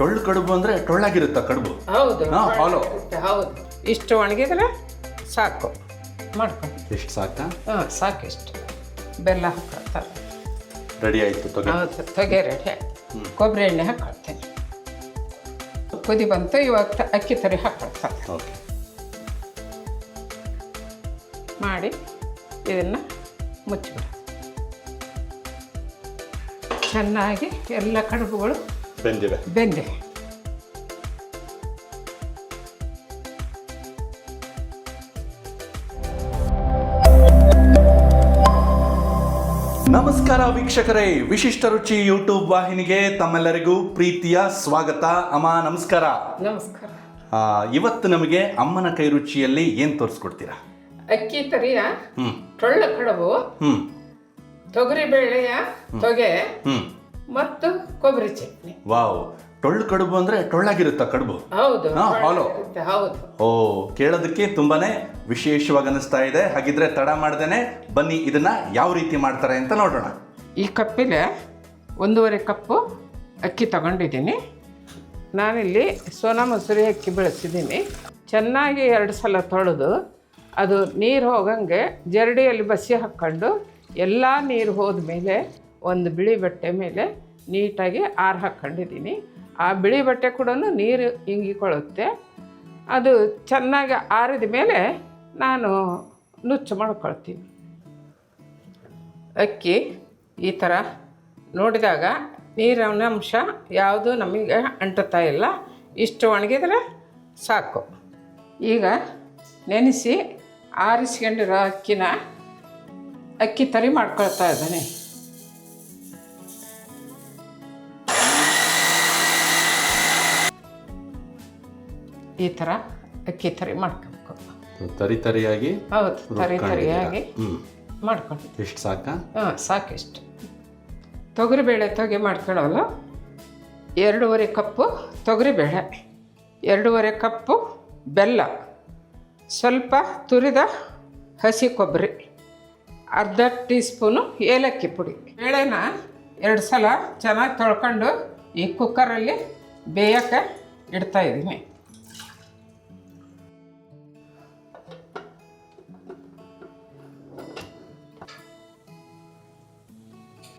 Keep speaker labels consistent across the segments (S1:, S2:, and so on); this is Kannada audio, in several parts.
S1: ಟೊಳ್ಳು ಕಡುಬು ಅಂದ್ರೆ ಟೊಳ್ಳಾಗಿರುತ್ತ ಕಡುಬು?
S2: ಹೌದು.
S1: ಹಾ, hollow.
S2: ಹೌದು ಇಷ್ಟು ಒಣಗಿದ್ರೆ ಸಾಕು. ಮಾಡ್ಕೊಂಡು
S1: ಎಷ್ಟು ಸಾಕಾ?
S2: ಹಾಂ ಸಾಕು ಇಷ್ಟು. ಬೆಲ್ಲ ಹಾಕೊಳ್ತಾರೆ
S1: ರೆಡಿ ಆಯ್ತು ತೊಗೆ.
S2: ಹೌದು ಆಯ್ತು. ರೆಡಿ ಕೊಬ್ಬರಿ ಎಣ್ಣೆ ಹಾಕೊಳ್ತೇನೆ. ಕುದಿ ಬಂತು ಇವಾಗ ತ- ಅಕ್ಕಿ ತರಿ ಹಾಕೊಳ್ತಾರೆ
S1: ಓಕೆ.
S2: ಮಾಡಿ ಇದನ್ನು ಮುಚ್ಚಿಬಿಡ. ಚೆನ್ನಾಗಿ ಎಲ್ಲ ಕಡುಬುಗಳು
S1: ಬೆಂದಿವೆ
S2: ಬೆಂದಿವೆ
S1: ನಮಸ್ಕಾರ ವೀಕ್ಷಕರೇ ವಿಶಿಷ್ಟ ರುಚಿ ಯೂಟ್ಯೂಬ್ ವಾಹಿನಿಗೆ ತಮ್ಮೆಲ್ಲರಿಗೂ ಪ್ರೀತಿಯ ಸ್ವಾಗತ. ಅಮ್ಮ ನಮಸ್ಕಾರ.
S2: ನಮಸ್ಕಾರ.
S1: ಆ, ಇವತ್ತು ನಮಗೆ ಅಮ್ಮನ ಕೈ ರುಚಿಯಲ್ಲಿ ಏನು ತೋರಿಸ್ಕೊಡ್ತೀರಾ?
S2: ಅಕ್ಕಿ ತರಿಯ
S1: ಹ್ಮ್.
S2: ಟೊಳ್ಳು ಕಡುಬು
S1: ಹ್ಮ್.
S2: ತೊಗರಿ ಬೇಳೆಯ ತೊಗೆ
S1: ಹ್ಮ್.
S2: ಮತ್ತು ಕೊಬ್ಬರಿ ಚಟ್ನಿ.
S1: ವಾವ್. ಟೊಳ್ಳು ಕಡುಬು ಅಂದ್ರೆ ಟೊಳ್ಳಾಗಿರುತ್ತ ಕಡುಬು?
S2: ಹೌದು. ಹೌದು.
S1: ಓ ಕೇಳೋದಕ್ಕೆ ತುಂಬಾನೇ ವಿಶೇಷವಾಗಿ ಅನಿಸ್ತಾ ಇದೆ. ಹಾಗಿದ್ರೆ ತಡ ಮಾಡ್ದೇನೆ ಬನ್ನಿ ಇದನ್ನ ಯಾವ ರೀತಿ ಮಾಡ್ತಾರೆ ಅಂತ ನೋಡೋಣ.
S2: ಈ ಕಪ್ಪಿಲೆ ಒಂದೂವರೆ ಕಪ್ಪು ಅಕ್ಕಿ ತಗೊಂಡಿದ್ದೀನಿ. ನಾನಿಲ್ಲಿ ಸೋನಾ ಮಸೂರಿ ಅಕ್ಕಿ ಬೆಳೆಸಿದ್ದೀನಿ. ಚೆನ್ನಾಗಿ ಎರಡು ಸಲ ತೊಳೆದು ಅದು ನೀರು ಹೋಗಂಗೆ ಜರಡಿಯಲ್ಲಿ ಬಸಿ ಹಾಕ್ಕೊಂಡು ಎಲ್ಲ ನೀರು ಹೋದ್ಮೇಲೆ ಒಂದು ಬಿಳಿ ಬಟ್ಟೆ ಮೇಲೆ ನೀಟಾಗಿ ಆರು ಹಾಕ್ಕೊಂಡಿದ್ದೀನಿ. ಆ ಬಿಳಿ ಬಟ್ಟೆ ಕೂಡ ನೀರು ಇಂಗಿಕೊಳ್ಳುತ್ತೆ. ಅದು ಚೆನ್ನಾಗಿ ಆರಿದ ಮೇಲೆ ನಾನು ನುಚ್ಚು ಮಾಡ್ಕೊಳ್ತೀನಿ. ಅಕ್ಕಿ ಈ ಥರ ನೋಡಿದಾಗ ನೀರಿನ ಅಂಶ ಯಾವುದು ನಮಗೆ ಅಂಟುತ್ತಾ ಇಲ್ಲ. ಇಷ್ಟು ಒಣಗಿದ್ರೆ ಸಾಕು. ಈಗ ನೆನೆಸಿ ಆರಿಸ್ಕೊಂಡಿರೋ ಅಕ್ಕಿನ ಅಕ್ಕಿ ತರಿ ಮಾಡ್ಕೊಳ್ತಾ ಇದ್ದಾನೆ. ಈ ಥರ ಅಕ್ಕಿ ತರಿ ಮಾಡ್ಕೊಬೇಕು.
S1: ತರಿ ತರಿಯಾಗಿ
S2: ಹೌದು ತರಿ ತರಿಯಾಗಿ
S1: ಮಾಡ್ಕೊಂಡು
S2: ಇಷ್ಟು
S1: ಎಷ್ಟು ಸಾಕಾ?
S2: ಹಾಂ ಸಾಕಿಷ್ಟು. ತೊಗರಿಬೇಳೆ ತೊಗೆ ಮಾಡ್ಕೊಳ್ಳೋಲ್ಲ ಎರಡೂವರೆ ಕಪ್ಪು ತೊಗರಿಬೇಳೆ ಎರಡೂವರೆ ಕಪ್ಪು ಬೆಲ್ಲ ಸ್ವಲ್ಪ ತುರಿದ ಹಸಿ ಕೊಬ್ಬರಿ ಅರ್ಧ ಟೀ ಸ್ಪೂನು ಏಲಕ್ಕಿ ಪುಡಿ. ಬೇಳೆನ ಎರಡು ಸಲ ಚೆನ್ನಾಗಿ ತೊಳ್ಕೊಂಡು ಈ ಕುಕ್ಕರಲ್ಲಿ ಬೇಯಕ್ಕೆ ಇಡ್ತಾ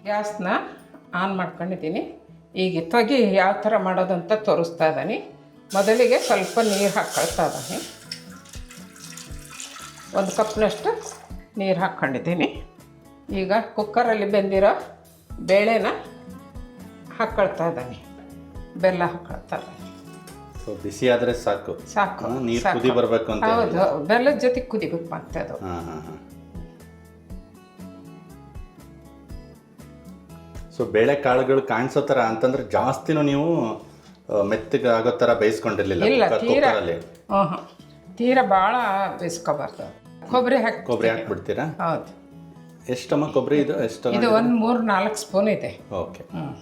S2: ಗ್ಯಾಸ್ನ ಆನ್ ಮಾಡ್ಕೊಂಡಿದ್ದೀನಿ. ಈಗ ತೊಗಿ ಯಾವ ಥರ ಮಾಡೋದಂತ ತೋರಿಸ್ತಾ ಇದ್ದಾನೆ. ಮೊದಲಿಗೆ ಸ್ವಲ್ಪ ನೀರು ಹಾಕ್ಕೊಳ್ತಾ ಇದ್ದಾನೆ. ಒಂದು ಕಪ್ನಷ್ಟು ನೀರು ಹಾಕ್ಕೊಂಡಿದ್ದೀನಿ. ಈಗ ಕುಕ್ಕರಲ್ಲಿ ಬೆಂದಿರೋ ಬೇಳೆನ ಹಾಕ್ಕೊಳ್ತಾ ಇದ್ದಾನೆ. ಬೆಲ್ಲ ಹಾಕ್ಕೊಳ್ತಾ ಇದ್ದಾನೆ.
S1: ಸೊ ಬಿಸಿ ಆದರೆ ಸಾಕು.
S2: ಸಾಕು
S1: ನೀರು. ಕುದಿ ಬರಬೇಕು ಅಂತ
S2: ಹೌದು ಬೆಲ್ಲದ ಜೊತೆ ಕುದಿಬೇಕು ಮತ್ತೆ ಅದು.
S1: ಹಾಂ ಹಾಂ ಹಾ. ಸೊ ಬೇಳೆ ಕಾಳುಗಳು ಕಾಣಿಸೋ ಥರ ಅಂತಂದ್ರೆ ಜಾಸ್ತಿನೂ ನೀವು ಮೆತ್ತಗೆ ಆಗೋ ಥರ ಬೇಯಿಸ್ಕೊಂಡಿರಲಿಲ್ಲ.
S2: ಇಲ್ಲ
S1: ತೀರ
S2: ತೀರಾ.
S1: ಕುಕ್ಕರಲ್ಲಿ
S2: ಹ್ಞೂ ತೀರಾ ಭಾಳ ಬೇಯಿಸ್ಕೋಬಾರ್ದು. ಕೊಬ್ಬರಿ ಹಾಕಿ
S1: ಕೊಬ್ಬರಿ ಹಾಕ್ಬಿಡ್ತೀರಾ?
S2: ಹೌದು.
S1: ಎಷ್ಟಮ್ಮ ಕೊಬ್ಬರಿ ಇದು? ಎಷ್ಟು
S2: ಇದು ಒಂದು ಮೂರು ನಾಲ್ಕು ಸ್ಪೂನ್ ಇದೆ.
S1: ಓಕೆ.
S2: ಹ್ಮ್.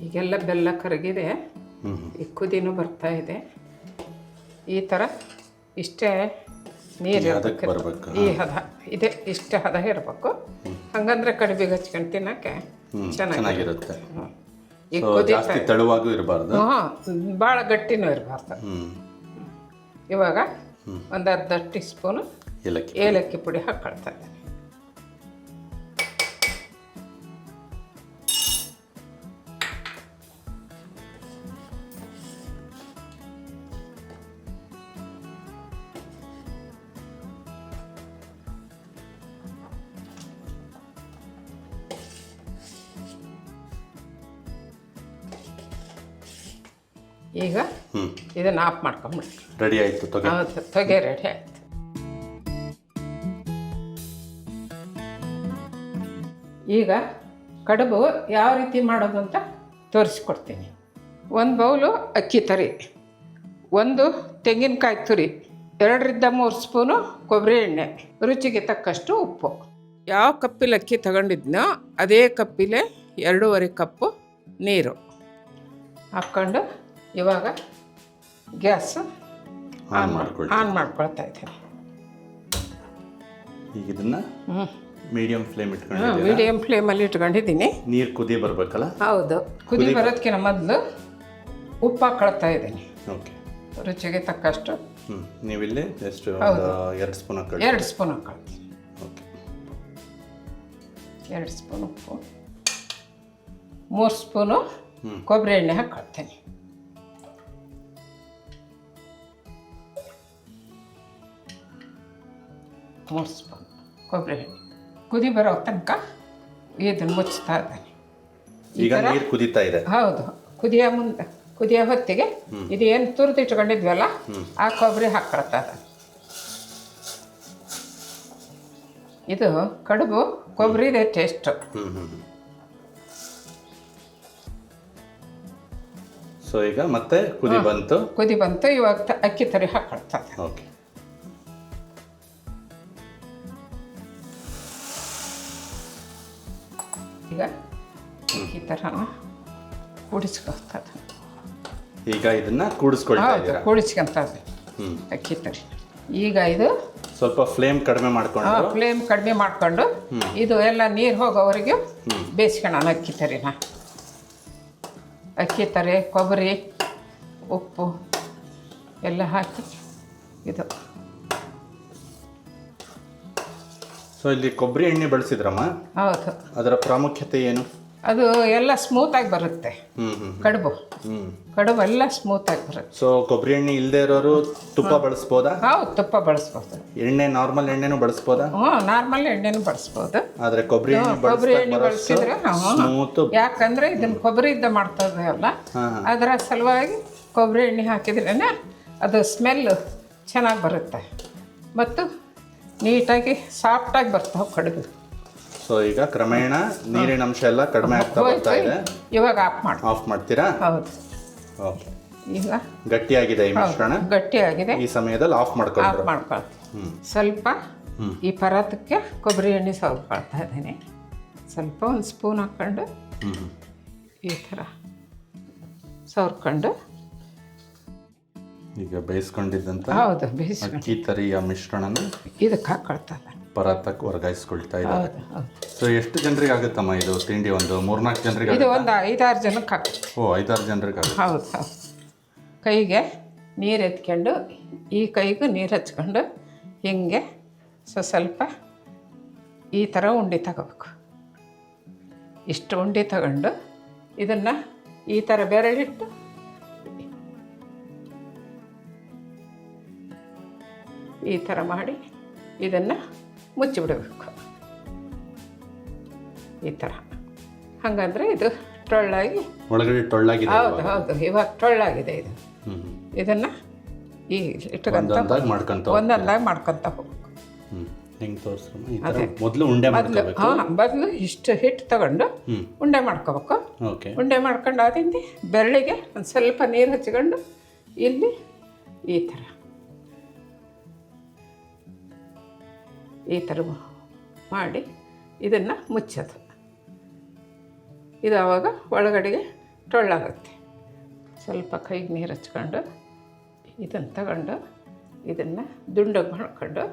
S2: ಈಗೆಲ್ಲ ಬೆಲ್ಲ ಕರಗಿದೆ. ಈ ಕುದಿನೂ ಬರ್ತಾ ಇದೆ. ಈ ಥರ ಇಷ್ಟೇ ನೀರು ಇರ್ಬೇಕು. ಈ ಹದ. ಇದೆ ಇಷ್ಟ ಹದ ಇರಬೇಕು ಹಂಗಂದ್ರೆ ಕಡಿಮೆ ಹಚ್ಕೊಂಡು ತಿನ್ನಕ್ಕೆ
S1: ಚೆನ್ನಾಗಿರುತ್ತೆ.
S2: ಕುದಿ
S1: ಜಾಸ್ತಿ ತೆಳುವಾಗೂ ಇರಬಾರ್ದು.
S2: ಹ್ಞೂ ಭಾಳ ಗಟ್ಟಿನೂ ಇರಬಾರ್ದು. ಇವಾಗ ಒಂದು ಅರ್ಧ ಟೀ ಸ್ಪೂನು
S1: ಏಲಕ್ಕಿ
S2: ಏಲಕ್ಕಿ ಪುಡಿ ಹಾಕ್ಕೊಳ್ತಾ ಈಗ ಇದನ್ನು ಆಫ್ ಮಾಡ್ಕೊಂಬಿಡಿ.
S1: ರೆಡಿ ಆಯ್ತು ತೊಗೆ.
S2: ರೆಡಿ ಆಯ್ತು. ಈಗ ಕಡುಬು ಯಾವ ರೀತಿ ಮಾಡೋದು ಅಂತ ತೋರಿಸ್ಕೊಡ್ತೀನಿ. ಒಂದು ಬೌಲು ಅಕ್ಕಿ ತರಿ ಒಂದು ತೆಂಗಿನಕಾಯಿ ತುರಿ ಎರಡರಿಂದ ಮೂರು ಸ್ಪೂನು ಕೊಬ್ಬರಿ ಎಣ್ಣೆ ರುಚಿಗೆ ತಕ್ಕಷ್ಟು ಉಪ್ಪು. ಯಾವ ಕಪ್ಪಿಲ್ ಅಕ್ಕಿ ತಗೊಂಡಿದ್ನೋ ಅದೇ ಕಪ್ಪಿಲೆ ಎರಡೂವರೆ ಕಪ್ಪು ನೀರು ಹಾಕ್ಕೊಂಡು ಇವಾಗ ಗ್ಯಾಸ್
S1: ಆನ್ ಮಾಡ್ಕೊಳ್ಳಿ
S2: ಆನ್ ಮಾಡ್ಕೊಳ್ತಾ ಇದ್ದೀನಿ.
S1: ಈಗ ಇದನ್ನ ಮೀಡಿಯಂ ಫ್ಲೇಮ್ ಇಟ್ಕೊಂಡು
S2: ಮೀಡಿಯಂ ಫ್ಲೇಮಲ್ಲಿ ಇಟ್ಕೊಂಡಿದ್ದೀನಿ.
S1: ನೀರು ಕುದಿ ಬರಬೇಕಲ್ಲ?
S2: ಹೌದು. ಕುದಿ ಬರೋದಕ್ಕಿಂತ ಮೊದಲು ಉಪ್ಪು ಹಾಕೊಳ್ತಾ ಇದ್ದೀನಿ.
S1: ಓಕೆ.
S2: ರುಚಿಗೆ ತಕ್ಕಷ್ಟು.
S1: ನೀವು ಇಲ್ಲಿ ಎಷ್ಟು ಎರಡು ಸ್ಪೂನ್ ಹಾಕೊಳ್ಳಿ
S2: ಎರಡು ಸ್ಪೂನ್ ಹಾಕೊಳ್ತೀನಿ.
S1: ಓಕೆ.
S2: ಎರಡು ಸ್ಪೂನ್ ಉಪ್ಪು. ಮೂರು ಸ್ಪೂನು. ಕೊಬ್ಬರಿ ಎಣ್ಣೆ ಹಾಕ್ಕೊಳ್ತೀನಿ ಮೂರು ಸ್ಪೂನ್ ಕೊಬ್ಬರಿ ಎಣ್ಣೆ ಕುದಿ ಬರೋ ತನಕ ಇದನ್ನು ಮುಚ್ತಾ ಇದ್ದಾನೆ.
S1: ಈಗ ನೀರು ಕುದೀತಾ ಇದೆ.
S2: ಹೌದು. ಕುದಿಯ ಮುಂದೆ ಕುದಿಯೋ ಹೊತ್ತಿಗೆ ಇದು ಏನು ತುರಿದು ಇಟ್ಕೊಂಡಿದ್ವಲ್ಲ ಆ ಕೊಬ್ಬರಿ ಹಾಕ್ಕೊಳ್ತಾ ಇದ್ದೀನಿ. ಇದು ಕಡುಬು ಕೊಬ್ಬರಿದೆ ಟೇಸ್ಟು
S1: ಸೊ ಈಗ ಮತ್ತೆ ಕುದಿ ಬಂತು.
S2: ಕುದಿ ಬಂತು ಇವಾಗ ಅಕ್ಕಿ ತರಿ ಹಾಕೊಳ್ತಾ.
S1: ಓಕೆ
S2: ಈಗ ಈ ಥರನ ಕೂಡಿಸ್ಕೊಳ್ತಾ ಇದ್ದೀನಿ.
S1: ಈಗ ಇದನ್ನ ಕೂಡಿಸ್ಕೊಳ್ತಾ
S2: ಹೌದು
S1: ಇದ್ದೀರಾ?
S2: ಅಕ್ಕಿ ತರಿ ಈಗ ಇದು
S1: ಸ್ವಲ್ಪ ಫ್ಲೇಮ್ ಕಡಿಮೆ ಮಾಡ್ಕೊಂಡು.
S2: ಫ್ಲೇಮ್ ಕಡಿಮೆ ಮಾಡಿಕೊಂಡು ಇದು ಎಲ್ಲ ನೀರು ಹೋಗೋವರೆಗೂ ಬೇಯಿಸ್ಕೊಳ್ಳೋಣ ಅಕ್ಕಿ ತರಿನ. ಅಕ್ಕಿ ತರಿ ಕೊಬ್ಬರಿ ಉಪ್ಪು ಎಲ್ಲ ಹಾಕಿ ಇದು
S1: ಸೊ ಇಲ್ಲಿ ಕೊಬ್ಬರಿ ಎಣ್ಣೆ ಬಳಸಿದ್ರಮ್ಮ?
S2: ಹೌದು.
S1: ಅದರ ಪ್ರಾಮುಖ್ಯತೆ ಏನು?
S2: ಅದು ಎಲ್ಲ ಸ್ಮೂತಾಗಿ ಬರುತ್ತೆ.
S1: ಹ್ಞೂ ಹ್ಞೂ
S2: ಕಡುಬು. ಕಡುಬು ಎಲ್ಲ ಸ್ಮೂತಾಗಿ ಬರುತ್ತೆ.
S1: ಸೊ ಕೊಬ್ಬರಿ ಎಣ್ಣೆ ಇಲ್ಲದೆ ಇರೋರು ತುಪ್ಪ ಬಳಸ್ಬೋದಾ?
S2: ಹೌದು ತುಪ್ಪ ಬಳಸ್ಬೋದು.
S1: ಎಣ್ಣೆ ನಾರ್ಮಲ್ ಎಣ್ಣೆನೂ ಬಳಸ್ಬೋದಾ?
S2: ಹ್ಞೂ ನಾರ್ಮಲ್ ಎಣ್ಣೆನೂ ಬಳಸ್ಬೋದು.
S1: ಆದ್ರೆ ಕೊಬ್ಬರಿ ಎಣ್ಣೆ
S2: ಕೊಬ್ಬರಿ ಎಣ್ಣೆ ಬಳಸಿದ್ರೆ
S1: ಸ್ಮೂತ್
S2: ಯಾಕಂದ್ರೆ ಇದನ್ನ ಕೊಬ್ಬರಿಯಿಂದ ಮಾಡ್ತಾ
S1: ಅಲ್ಲ?
S2: ಅದರ ಸಲುವಾಗಿ ಕೊಬ್ಬರಿ ಎಣ್ಣೆ ಹಾಕಿದ್ರೇ ಅದು ಸ್ಮೆಲ್ ಚೆನ್ನಾಗಿ ಬರುತ್ತೆ. ಮತ್ತು ನೀಟಾಗಿ ಸಾಫ್ಟಾಗಿ ಬರ್ತಾವೆ ಕಡುಬು.
S1: ಸೊ ಈಗ ಕ್ರಮೇಣ ನೀರಿನ ಅಂಶ ಎಲ್ಲ ಕಡಿಮೆ ಆಗ್ತಾ ಬರ್ತಾ ಇದೆ.
S2: ಇವಾಗ ಆಫ್ ಮಾಡಿ.
S1: ಆಫ್ ಮಾಡ್ತೀರಾ?
S2: ಹೌದು.
S1: ಓಕೆ.
S2: ಇಲ್ಲ
S1: ಗಟ್ಟಿಯಾಗಿದೆ ಈ ಮಿಶ್ರಣ.
S2: ಗಟ್ಟಿಯಾಗಿದೆ.
S1: ಈ ಸಮಯದಲ್ಲಿ ಆಫ್ ಮಾಡ್ಕೊಂಡು
S2: ಮಾಡ್ಕೊಳ್ತೀನಿ. ಸ್ವಲ್ಪ ಈ ಪರಾತಕ್ಕೆ ಕೊಬ್ಬರಿ ಎಣ್ಣೆ ಸವರ್ಕೊಳ್ತಾ ಇದ್ದೀನಿ. ಸ್ವಲ್ಪ ಒಂದು ಸ್ಪೂನ್ ಹಾಕ್ಕೊಂಡು ಈ ಥರ ಸವರ್ಕೊಂಡು
S1: ಈಗ ಬೇಯಿಸ್ಕೊಂಡಿದ್ದಂತ
S2: ಹೌದು ಬೇಯಿಸ್ಕೊಂಡು.
S1: ಅಕ್ಕಿ ತರಿಯ ಮಿಶ್ರಣನ
S2: ಇದಕ್ಕೆ ಹಾಕೊಳ್ತಾರೆ.
S1: ಪರಾತಕ್ಕೆ ವರ್ಗಾಯಿಸ್ಕೊಳ್ತಾ ಇದ್ದಾರೆ.
S2: ಹೌದು ಹೌದು.
S1: ಸೊ ಎಷ್ಟು ಜನರಿಗೆ ಆಗುತ್ತಮ್ಮ ಇದು ತಿಂಡಿ ಒಂದು? ಮೂರ್ನಾಲ್ಕು ಜನರಿಗೆ
S2: ಇದು ಒಂದು ಐದಾರು ಜನಕ್ಕೆ ಹಾಕಿ
S1: ಓ ಐದಾರು ಜನರಿಗೆ ಆಗುತ್ತೆ.
S2: ಹೌದು ಹೌದು. ಕೈಗೆ ನೀರು ಎತ್ಕೊಂಡು ಈ ಕೈಗೂ ನೀರು ಹಚ್ಕೊಂಡು ಹಿಂಗೆ ಸೊ ಸ್ವಲ್ಪ ಈ ಥರ ಉಂಡೆ ತಗೋಬೇಕು. ಇಷ್ಟು ಉಂಡೆ ತಗೊಂಡು ಇದನ್ನು ಈ ಥರ ಬೆರಳಿಟ್ಟು ಈ ಥರ ಮಾಡಿ ಇದನ್ನು ಮುಚ್ಚಿಬಿಡಬೇಕು. ಈ ಥರ. ಹಾಗಂದ್ರೆ ಇದು ಟೊಳ್ಳಾಗಿ
S1: ಒಳಗಡೆ ಟೊಳ್ಳಾಗಿದೆ
S2: ಹೌದು ಹೌದು. ಇವಾಗ ಟೊಳ್ಳಾಗಿದೆ ಇದು.
S1: ಇದನ್ನ
S2: ಇದನ್ನು ಈ ಇಟ್ಕೊಂತ
S1: ಮಾಡ್ಕೊಂತ
S2: ಒಂದೊಂದಾಗಿ ಮಾಡ್ಕೊಂತ ಹೋಗ್ಬೇಕು.
S1: ಹೆಂಗೆ ತೋರಿಸ್ರಮ್ಮ ಮೊದಲು ಉಂಡೆ
S2: ಮೊದಲು
S1: ಮಾಡ್ಕೋಬೇಕು?
S2: ಹಾಂ ಬದಲು ಇಷ್ಟು ಹಿಟ್ಟು ತಗೊಂಡು ಉಂಡೆ ಮಾಡ್ಕೋಬೇಕು.
S1: ಓಕೆ.
S2: ಉಂಡೆ ಮಾಡ್ಕೊಂಡು ಅದಿಂದ ಬೆರಳಿಗೆ ಒಂದು ಸ್ವಲ್ಪ ನೀರು ಹಚ್ಕೊಂಡು ಇಲ್ಲಿ ಈ ಥರ. ಈ ಥರ ಮಾಡಿ ಇದನ್ನು ಮುಚ್ಚೋದು. ಇದು ಆವಾಗ ಒಳಗಡೆಗೆ ಟೊಳ್ಳಾಗುತ್ತೆ. ಸ್ವಲ್ಪ ಕೈಗೆ ನೀರು ಹಚ್ಕೊಂಡು ಇದನ್ನು ತಗೊಂಡು ಇದನ್ನು ದುಂಡಗೆ ಮಾಡ್ಕೊಂಡು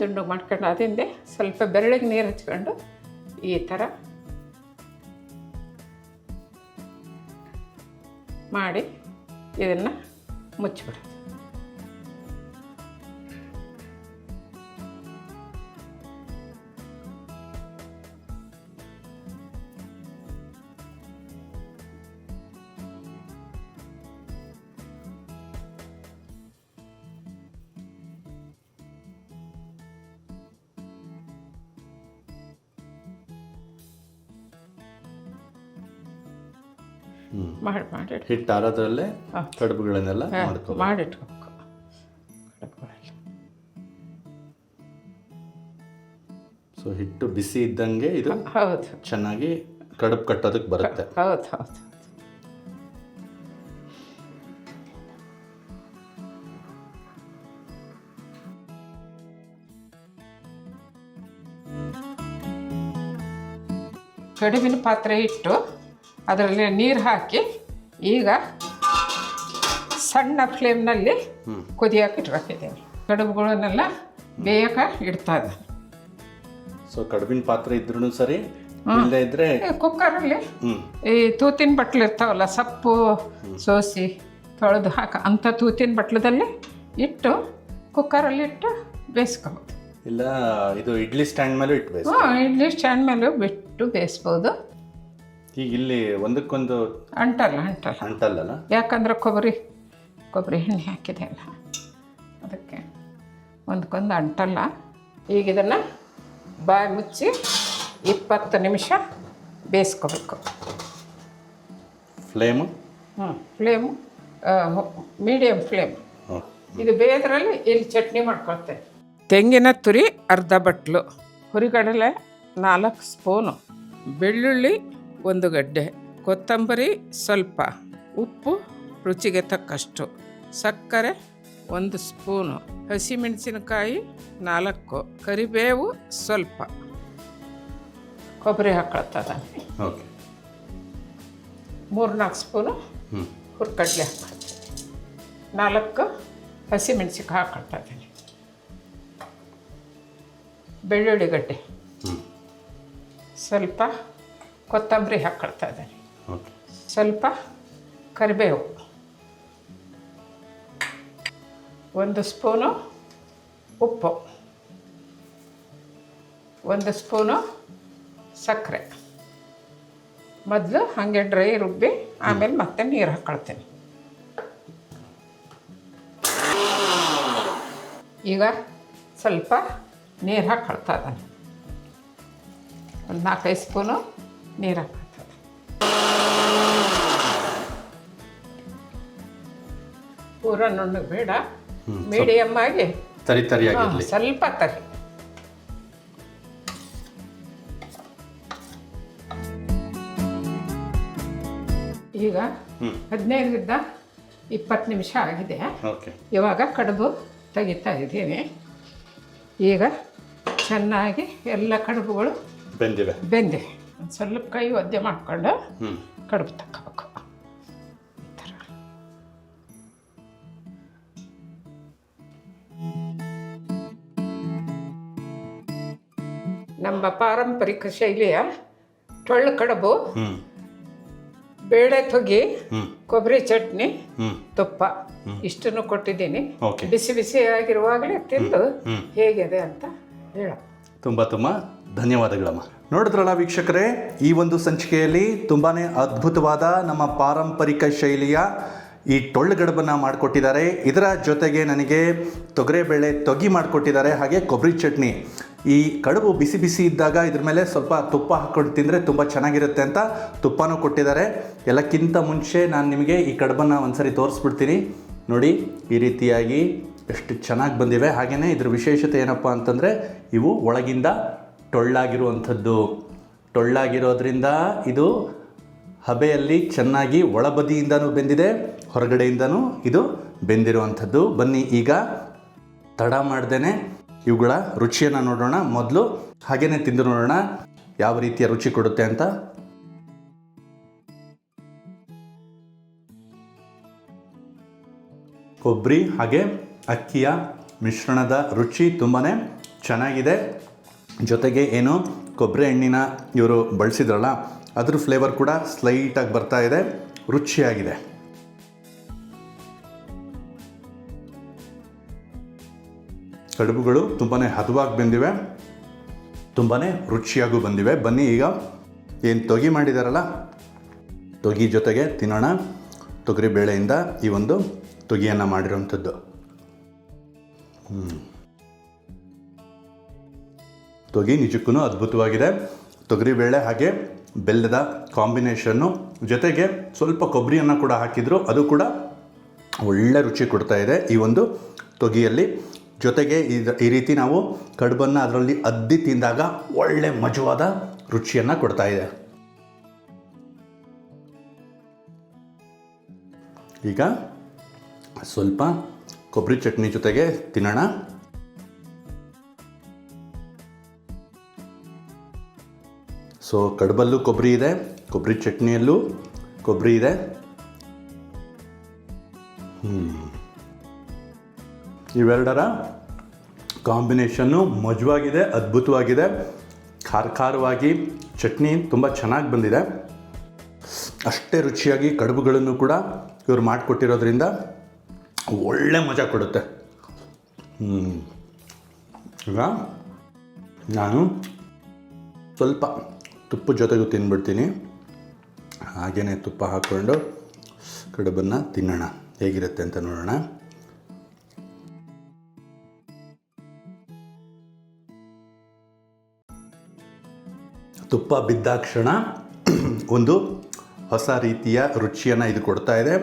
S2: ದುಂಡು ಮಾಡ್ಕೊಂಡು ಅದಿಂದೆ ಸ್ವಲ್ಪ ಬೆರಳಿಗೆ ನೀರು ಹಚ್ಕೊಂಡು ಈ ಥರ ಮಾಡಿ ಇದನ್ನು ಮುಚ್ಚಿಬಿಡೋದು ಮಾಡಿ ಮಾಡಿ
S1: ಹಿಟ್ಟು ಆರೋದ್ರಲ್ಲೇ. ಕಡುಬುಗಳನ್ನೆಲ್ಲ
S2: ಮಾಡಿಟ್ಕೋಬೇಕು
S1: ಸೊ ಹಿಟ್ಟು ಬಿಸಿ ಇದ್ದಂಗೆ ಇದು
S2: ಹೌದು.
S1: ಚೆನ್ನಾಗಿ ಕಡುಬು ಕಟ್ಟೋದಕ್ಕೆ ಬರುತ್ತೆ.
S2: ಹೌದು ಹೌದು. ಕಡುಬಿನ ಪಾತ್ರೆ ಇಟ್ಟು ಅದರಲ್ಲಿ ನೀರು ಹಾಕಿ ಈಗ ಸಣ್ಣ ಫ್ಲೇಮ್ನಲ್ಲಿ ಕುದಿಯಕ್ಕೆ ಇಟ್ಕೊಂಡಿದ್ದೇವೆ ಕಡುಬುಗಳನ್ನೆಲ್ಲ ಬೇಯಕ್ಕೆ ಇಡ್ತಾ ಇದೆ
S1: ಸೊ ಕಡುಬಿನ ಪಾತ್ರೆ ಇದ್ರೂ ಸರಿ ಇದ್ರೆ
S2: ಕುಕ್ಕರಲ್ಲಿ ಈ ತೂತಿನ ಬಟ್ಲು ಇರ್ತಾವಲ್ಲ ಸೊಪ್ಪು ಸೋಸಿ ತೊಳೆದು ಹಾಕ. ಅಂಥ ತೂತಿನ ಬಟ್ಲದಲ್ಲಿ ಇಟ್ಟು ಕುಕ್ಕರಲ್ಲಿ ಇಟ್ಟು ಬೇಯಿಸ್ಕೋಬೋದು.
S1: ಇಲ್ಲ ಇದು ಇಡ್ಲಿ ಸ್ಟ್ಯಾಂಡ್ ಮೇಲೂ ಇಟ್ಬೇಕು
S2: ಹಾಂ ಇಡ್ಲಿ ಸ್ಟ್ಯಾಂಡ್ ಮೇಲೆ ಬಿಟ್ಟು ಬೇಯಿಸ್ಬೋದು.
S1: ಈಗ ಇಲ್ಲಿ ಒಂದಕ್ಕೊಂದು
S2: ಅಂಟಲ್ಲ ಅಂಟಲ್ಲ.
S1: ಅಂಟಲ್ಲಲ್ಲ
S2: ಯಾಕಂದ್ರೆ ಕೊಬ್ಬರಿ ಕೊಬ್ಬರಿ ಎಣ್ಣೆ ಹಾಕಿದೆ ಅಲ್ಲ. ಅದಕ್ಕೆ ಒಂದಕ್ಕೊಂದು ಅಂಟಲ್ಲ. ಈಗ ಇದನ್ನು ಬಾಯಿ ಮುಚ್ಚಿ ಇಪ್ಪತ್ತು ನಿಮಿಷ ಬೇಯಿಸ್ಕೋಬೇಕು.
S1: ಫ್ಲೇಮು?
S2: ಹ್ಞೂ ಫ್ಲೇಮು ಮೀಡಿಯಮ್ ಫ್ಲೇಮ್.
S1: ಹ್ಞೂ
S2: ಇದು ಬೇಯದ್ರಲ್ಲಿ ಇಲ್ಲಿ ಚಟ್ನಿ ಮಾಡ್ಕೊಳ್ತೇನೆ ತೆಂಗಿನ ತುರಿ ಅರ್ಧ ಬಟ್ಲು. ಹುರಿಗಡಲೆ ನಾಲ್ಕು ಸ್ಪೂನು. ಬೆಳ್ಳುಳ್ಳಿ ಒಂದು ಗಡ್ಡೆ ಕೊತ್ತಂಬರಿ ಸ್ವಲ್ಪ ಉಪ್ಪು ರುಚಿಗೆ ತಕ್ಕಷ್ಟು ಸಕ್ಕರೆ ಒಂದು ಸ್ಪೂನು ಹಸಿಮೆಣಸಿನಕಾಯಿ ನಾಲ್ಕು ಕರಿಬೇವು ಸ್ವಲ್ಪ. ಕೊಬ್ಬರಿ ಹಾಕೊಳ್ತದ ಮೂರು ನಾಲ್ಕು ಸ್ಪೂನು ಹುರ್ಕಡ್ಲೆ ಹಾಕೊಳ್ತೀನಿ ನಾಲ್ಕು ಹಸಿಮೆಣಸಿಕಾಯಿ ಹಾಕೊಳ್ತಾ ಇದ್ದೀನಿ ಬೆಳ್ಳುಳ್ಳಿ ಗಡ್ಡೆ. ಸ್ವಲ್ಪ ಕೊತ್ತಂಬರಿ ಹಾಕ್ಕೊಳ್ತಾ ಇದ್ದೀನಿ.
S1: ಓಕೆ.
S2: ಸ್ವಲ್ಪ ಕರಿಬೇವು. ಒಂದು ಸ್ಪೂನು ಉಪ್ಪು. ಒಂದು ಸ್ಪೂನು ಸಕ್ಕರೆ. ಮೊದಲು ಹಾಗೆ ಡ್ರೈ ರುಬ್ಬಿ ಆಮೇಲೆ ಮತ್ತೆ ನೀರು ಹಾಕ್ಕೊಳ್ತೀನಿ. ಈಗ ಸ್ವಲ್ಪ ನೀರು ಹಾಕ್ಕೊಳ್ತಾ ಇದ್ದಾನೆ. ಒಂದು ನಾಲ್ಕೈದು ಸ್ಪೂನು ನೀರು ಪೂರ ನುಣ್ಣಗೆ ಬೇಡ ಮೀಡಿಯಮ್ ಆಗಿ.
S1: ತರಿ
S2: ತರಿ
S1: ತರಿಯಾಗಿರಲಿ
S2: ಸ್ವಲ್ಪ ತರಿ. ಈಗ. ಹದಿನೈದರಿಂದ ಇಪ್ಪತ್ತು ನಿಮಿಷ ಆಗಿದೆ. ಇವಾಗ ಕಡುಬು ತೆಗಿತಾ ಇದ್ದೀನಿ. ಈಗ ಚೆನ್ನಾಗಿ ಎಲ್ಲ ಕಡುಬುಗಳು
S1: ಬೆಂದಿವೆ.
S2: ಬೆಂದೆ ಒಂದು ಸ್ವಲ್ಪ ಕೈ ಒದ್ದೆ ಮಾಡಿಕೊಂಡು ಕಡುಬು ತಗೋಬೇಕು ಈ ಥರ. ನಮ್ಮ ಪಾರಂಪರಿಕ ಶೈಲಿಯ ಟೊಳ್ಳು ಕಡುಬು ಬೇಳೆ ತೊಗಿ ಕೊಬ್ಬರಿ ಚಟ್ನಿ ತುಪ್ಪ ಇಷ್ಟನ್ನು ಕೊಟ್ಟಿದ್ದೀನಿ. ಬಿಸಿ ಬಿಸಿ ಆಗಿರುವಾಗಲೇ ತಿಂದು ಹೇಗಿದೆ ಅಂತ ಹೇಳ
S1: ತುಂಬ ತುಂಬ ಧನ್ಯವಾದಗಳಮ್ಮ. ನೋಡಿದ್ರಲ್ಲ ವೀಕ್ಷಕರೇ, ಈ ಒಂದು ಸಂಚಿಕೆಯಲ್ಲಿ ತುಂಬಾ ಅದ್ಭುತವಾದ ನಮ್ಮ ಪಾರಂಪರಿಕ ಶೈಲಿಯ ಈ ಟೊಳ್ಳುಗಡಬನ್ನು ಮಾಡಿಕೊಟ್ಟಿದ್ದಾರೆ. ಇದರ ಜೊತೆಗೆ ನನಗೆ ತೊಗರೆಬೇಳೆ ತೊಗಿ ಮಾಡಿಕೊಟ್ಟಿದ್ದಾರೆ, ಹಾಗೆ ಕೊಬ್ಬರಿ ಚಟ್ನಿ. ಈ ಕಡುಬು ಬಿಸಿ ಬಿಸಿ ಇದ್ದಾಗ ಇದ್ರ ಮೇಲೆ ಸ್ವಲ್ಪ ತುಪ್ಪ ಹಾಕ್ಕೊಂಡು ತಿಂದರೆ ತುಂಬ ಚೆನ್ನಾಗಿರುತ್ತೆ ಅಂತ ತುಪ್ಪನೂ ಕೊಟ್ಟಿದ್ದಾರೆ. ಎಲ್ಲಕ್ಕಿಂತ ಮುಂಚೆ ನಾನು ನಿಮಗೆ ಈ ಕಡುಬನ್ನು ಒಂದ್ಸರಿ ತೋರಿಸ್ಬಿಡ್ತೀನಿ. ನೋಡಿ, ಈ ರೀತಿಯಾಗಿ ಎಷ್ಟು ಚೆನ್ನಾಗಿ ಬಂದಿವೆ. ಹಾಗೆಯೇ ಇದ್ರ ವಿಶೇಷತೆ ಏನಪ್ಪ ಅಂತಂದರೆ, ಇವು ಒಳಗಿಂದ ಟೊಳ್ಳಾಗಿರುವಂಥದ್ದು. ಟೊಳ್ಳಾಗಿರೋದ್ರಿಂದ ಇದು ಹಬೆಯಲ್ಲಿ ಚೆನ್ನಾಗಿ ಒಳಬದಿಯಿಂದನೂ ಬೆಂದಿದೆ, ಹೊರಗಡೆಯಿಂದನೂ ಇದು ಬೆಂದಿರುವಂಥದ್ದು. ಬನ್ನಿ ಈಗ ತಡ ಮಾಡ್ದೇನೆ ಇವುಗಳ ರುಚಿಯನ್ನು ನೋಡೋಣ ಮೊದಲು. ಹಾಗೇನೆ ತಿಂದು ನೋಡೋಣ ಯಾವ ರೀತಿಯ ರುಚಿ ಕೊಡುತ್ತೆ ಅಂತ. ಕೊಬ್ಬರಿ ಹಾಗೆ ಅಕ್ಕಿಯ ಮಿಶ್ರಣದ ರುಚಿ ತುಂಬಾ ಚೆನ್ನಾಗಿದೆ. ಜೊತೆಗೆ ಏನು ಕೊಬ್ಬರಿ ಎಣ್ಣಿನ ಇವರು ಬಳಸಿದ್ರಲ್ಲ, ಅದ್ರ ಫ್ಲೇವರ್ ಕೂಡ ಸ್ಲೈಟಾಗಿ ಬರ್ತಾ ಇದೆ, ರುಚಿಯಾಗಿದೆ. ಕಡುಬುಗಳು ತುಂಬಾ ಹದವಾಗಿ ಬಂದಿವೆ ತುಂಬಾ ರುಚಿಯಾಗೂ ಬಂದಿವೆ. ಬನ್ನಿ ಈಗ ಏನು ತೊಗಿ ಮಾಡಿದಾರಲ್ಲ, ತೊಗಿ ಜೊತೆಗೆ ತಿನ್ನೋಣ. ತೊಗರಿ ಬೇಳೆಯಿಂದ ಈ ಒಂದು ತೊಗಿಯನ್ನು ಮಾಡಿರೋವಂಥದ್ದು. ಹ್ಮ್. ತೊಗಿ ನಿಜಕ್ಕೂ ಅದ್ಭುತವಾಗಿದೆ. ತೊಗರಿಬೇಳೆ ಹಾಗೆ ಬೆಲ್ಲದ ಕಾಂಬಿನೇಷನ್ನು ಜೊತೆಗೆ ಸ್ವಲ್ಪ ಕೊಬ್ಬರಿಯನ್ನು ಕೂಡ ಹಾಕಿದ್ರು. ಅದು ಕೂಡ ಒಳ್ಳೆ ರುಚಿ ಕೊಡ್ತಾ ಇದೆ ಈ ಒಂದು ತೊಗಿಯಲ್ಲಿ. ಜೊತೆಗೆ ಈ ರೀತಿ ನಾವು ಕಡುಬನ್ನು ಅದರಲ್ಲಿ ಅದ್ದಿ ತಿಂದಾಗ ಒಳ್ಳೆ ಮಜವಾದ ರುಚಿಯನ್ನು ಕೊಡ್ತಾ ಇದೆ. ಈಗ ಸ್ವಲ್ಪ ಕೊಬ್ಬರಿ ಚಟ್ನಿ ಜೊತೆಗೆ ತಿನ್ನೋಣ. ಸೊ ಕಡುಬಲ್ಲೂ ಕೊಬ್ಬರಿ ಇದೆ, ಕೊಬ್ಬರಿ ಚಟ್ನಿಯಲ್ಲೂ ಕೊಬ್ಬರಿ ಇದೆ. ಇವೆರಡರ ಕಾಂಬಿನೇಷನ್ನು ಮಜವಾಗಿದೆ, ಅದ್ಭುತವಾಗಿದೆ ಖಾರ ಖಾರವಾಗಿ ಚಟ್ನಿ ತುಂಬ ಚೆನ್ನಾಗಿ ಬಂದಿದೆ ಅಷ್ಟೇ ರುಚಿಯಾಗಿ ಕಡುಬುಗಳನ್ನು ಕೂಡ ಇವರು ಮಾಡಿಕೊಟ್ಟಿರೋದ್ರಿಂದ ಒಳ್ಳೆ ಮಜಾ ಕೊಡುತ್ತೆ. ಈಗ ನಾನು ಸ್ವಲ್ಪ ತುಪ್ಪ ಜೊತೆಗೂ ತಿಂದ್ಬಿಡ್ತೀನಿ ಹಾಗೆಯೇ ತುಪ್ಪ ಹಾಕ್ಕೊಂಡು ಕಡುಬನ್ನು ತಿನ್ನೋಣ. ಹೇಗಿರುತ್ತೆ ಅಂತ ನೋಡೋಣ. ತುಪ್ಪ ಬಿದ್ದಾಕ್ಷಣ ಒಂದು ಹೊಸ ರೀತಿಯ ರುಚಿಯನ್ನು ಇದು ಕೊಡ್ತಾ ಇದೆ.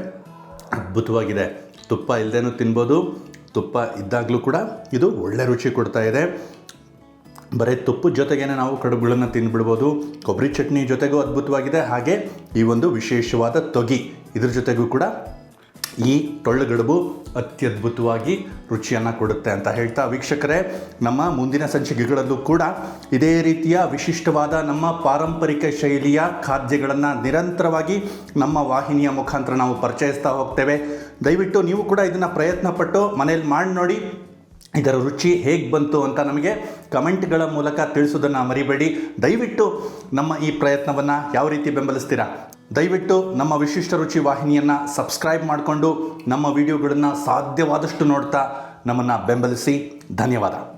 S1: ಅದ್ಭುತವಾಗಿದೆ. ತುಪ್ಪ ಇಲ್ಲದೇನೂ ತಿನ್ಬೋದು. ತುಪ್ಪ ಇದ್ದಾಗಲೂ ಕೂಡ ಇದು ಒಳ್ಳೆ ರುಚಿ ಕೊಡ್ತಾ ಇದೆ. ಬರೀ ತುಪ್ಪು ಜೊತೆಗೇನೆ ನಾವು ಕಡುಬುಗಳನ್ನು ತಿಂದ್ಬಿಡ್ಬೋದು ಕೊಬ್ಬರಿ ಚಟ್ನಿ ಜೊತೆಗೂ ಅದ್ಭುತವಾಗಿದೆ. ಹಾಗೆ ಈ ಒಂದು ವಿಶೇಷವಾದ ತೊಗಿ, ಇದ್ರ ಜೊತೆಗೂ ಕೂಡ ಈ ಟೊಳ್ಳುಗಡುಬು ಅತ್ಯದ್ಭುತವಾಗಿ ರುಚಿಯನ್ನು ಕೊಡುತ್ತೆ ಅಂತ ಹೇಳ್ತಾ ವೀಕ್ಷಕರೇ, ನಮ್ಮ ಮುಂದಿನ ಸಂಚಿಕೆಗಳಲ್ಲೂ ಕೂಡ ಇದೇ ರೀತಿಯ ವಿಶಿಷ್ಟವಾದ ನಮ್ಮ ಪಾರಂಪರಿಕ ಶೈಲಿಯ ಖಾದ್ಯಗಳನ್ನು ನಿರಂತರವಾಗಿ ನಮ್ಮ ವಾಹಿನಿಯ ಮುಖಾಂತರ ನಾವು ಪರಿಚಯಿಸ್ತಾ ಹೋಗ್ತೇವೆ. ದಯವಿಟ್ಟು ನೀವು ಕೂಡ ಇದನ್ನು ಪ್ರಯತ್ನಪಟ್ಟು ಮನೇಲಿ ಮಾಡಿ ನೋಡಿ ಇದರ ರುಚಿ ಹೇಗೆ ಬಂತು ಅಂತ ನಮಗೆ ಕಮೆಂಟ್ಗಳ ಮೂಲಕ ತಿಳಿಸೋದನ್ನು ಮರಿಬೇಡಿ. ದಯವಿಟ್ಟು ನಮ್ಮ ಈ ಪ್ರಯತ್ನವನ್ನು ಯಾವ ರೀತಿ ಬೆಂಬಲಿಸ್ತೀರಾ? ದಯವಿಟ್ಟು ನಮ್ಮ ವಿಶಿಷ್ಟ ರುಚಿ ವಾಹಿನಿಯನ್ನು ಸಬ್ಸ್ಕ್ರೈಬ್ ಮಾಡಿಕೊಂಡು ನಮ್ಮ ವಿಡಿಯೋಗಳನ್ನು ಸಾಧ್ಯವಾದಷ್ಟು ನೋಡ್ತಾ ನಮ್ಮನ್ನು ಬೆಂಬಲಿಸಿ. ಧನ್ಯವಾದ.